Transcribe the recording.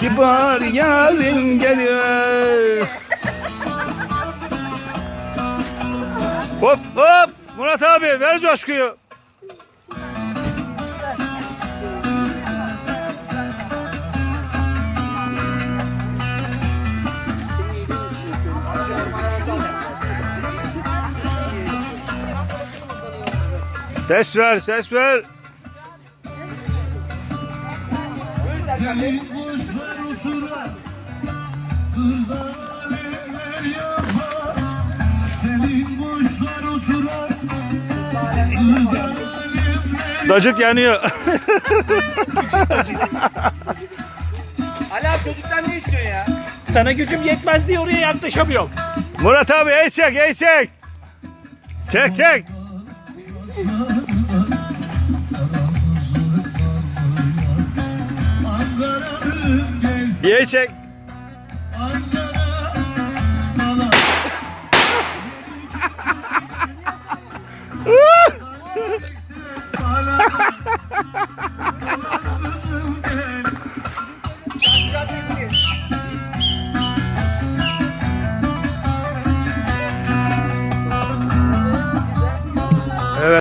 Kibar yarim geliyor. hop hop Murat abi ver coşkuyu. Ses ver, ses ver. Gelin kuşlar uçurar Kırda alemler yapar kuşlar uçurar Kırda alemler Dacık yanıyor. Ali abi çocuktan ne istiyorsun ya? Sana gücüm yetmez diye oraya yaklaşamıyorum. Murat abi el çek el çek. Çek çek. Bir el çek.